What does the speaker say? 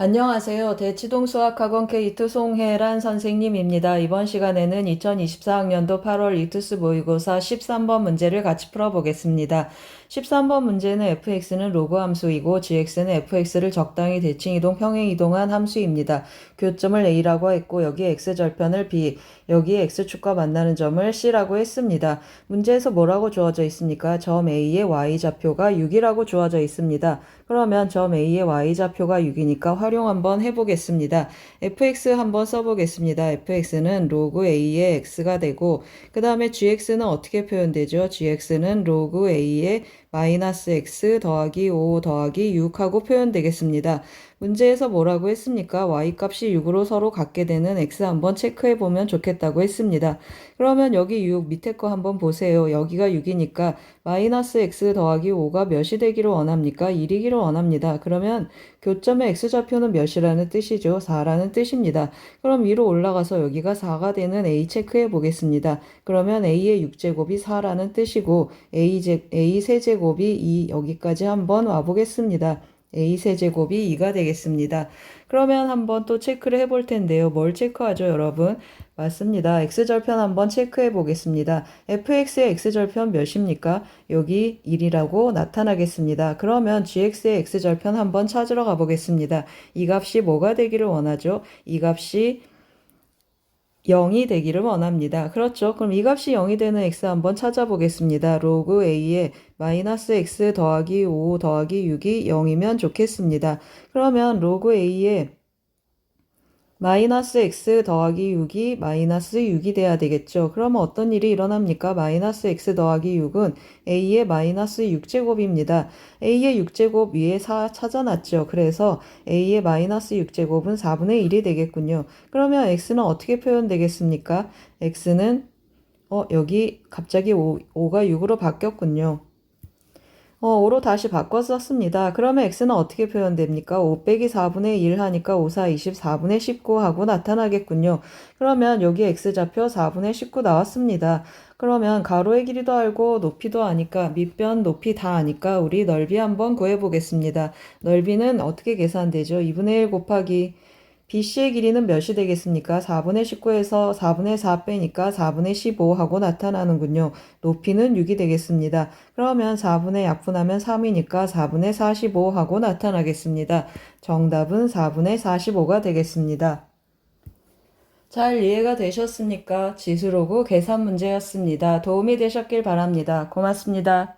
안녕하세요. 대치동 수학학원 K2 송혜란 선생님입니다. 이번 시간에는 2024학년도 8월 이투스 모의고사 13번 문제를 같이 풀어보겠습니다. 13번 문제는 fx는 로그 함수이고 gx는 fx를 적당히 대칭 이동 평행 이동한 함수입니다. 교점을 a라고 했고 여기 x절편을 b, 여기 x축과 만나는 점을 c라고 했습니다. 문제에서 뭐라고 주어져 있습니까? 점 a의 y좌표가 6이라고 주어져 있습니다. 그러면 점 a의 y좌표가 6이니까 활용 한번 해보겠습니다. fx 한번 써보겠습니다. fx는 로그 a의 x가 되고 그 다음에 gx는 어떻게 표현되죠? gx는 로그 a의 마이너스 x 더하기 5 더하기 6하고 표현되겠습니다. 문제에서 뭐라고 했습니까? y값이 6으로 서로 같게 되는 x 한번 체크해 보면 좋겠다고 했습니다. 그러면 여기 6 밑에 거 한번 보세요. 여기가 6이니까 마이너스 x 더하기 5가 몇이 되기를 원합니까? 1이기를 원합니다. 그러면 교점의 x좌표는 몇이라는 뜻이죠? 4라는 뜻입니다. 그럼 위로 올라가서 여기가 4가 되는 a 체크해 보겠습니다. 그러면 a의 6제곱이 4라는 뜻이고 a, 제, a 세제곱 이 2 여기까지 한번 와보겠습니다. a 세제곱이 2가 되겠습니다. 그러면 한번 또 체크를 해볼 텐데요. 뭘 체크하죠, 여러분? 맞습니다. x절편 한번 체크해 보겠습니다. fx의 x절편 몇입니까? 여기 1이라고 나타나겠습니다. 그러면 gx의 x절편 한번 찾으러 가보겠습니다. 이 값이 뭐가 되기를 원하죠? 이 값이 0이 되기를 원합니다. 그렇죠. 그럼 이 값이 0이 되는 x 한번 찾아보겠습니다. 로그 a의 마이너스 x 더하기 5 더하기 6이 0이면 좋겠습니다. 그러면 로그 a의 마이너스 x 더하기 6이 마이너스 6이 돼야 되겠죠. 그러면 어떤 일이 일어납니까? 마이너스 x 더하기 6은 a의 마이너스 6제곱입니다. a의 6제곱 위에 4 찾아놨죠. 그래서 a의 마이너스 6제곱은 4분의 1이 되겠군요. 그러면 x는 어떻게 표현되겠습니까? x는 어 여기 갑자기 5, 5가 6으로 바뀌었군요. 어, 5로 다시 바꿔 썼습니다. 그러면 x는 어떻게 표현됩니까? 5 빼기 4분의 1 하니까 5, 4, 24분의 19 하고 나타나겠군요. 그러면 여기 x좌표 4분의 19 나왔습니다. 그러면 가로의 길이도 알고 높이도 아니까 밑변 높이 다 아니까 우리 넓이 한번 구해보겠습니다. 넓이는 어떻게 계산되죠? 2분의 1 곱하기 BC의 길이는 몇이 되겠습니까? 4분의 19에서 4분의 4 빼니까 4분의 15 하고 나타나는군요. 높이는 6이 되겠습니다. 그러면 4분의 약분하면 3이니까 4분의 45 하고 나타나겠습니다. 정답은 4분의 45가 되겠습니다. 잘 이해가 되셨습니까? 지수로그 계산 문제였습니다. 도움이 되셨길 바랍니다. 고맙습니다.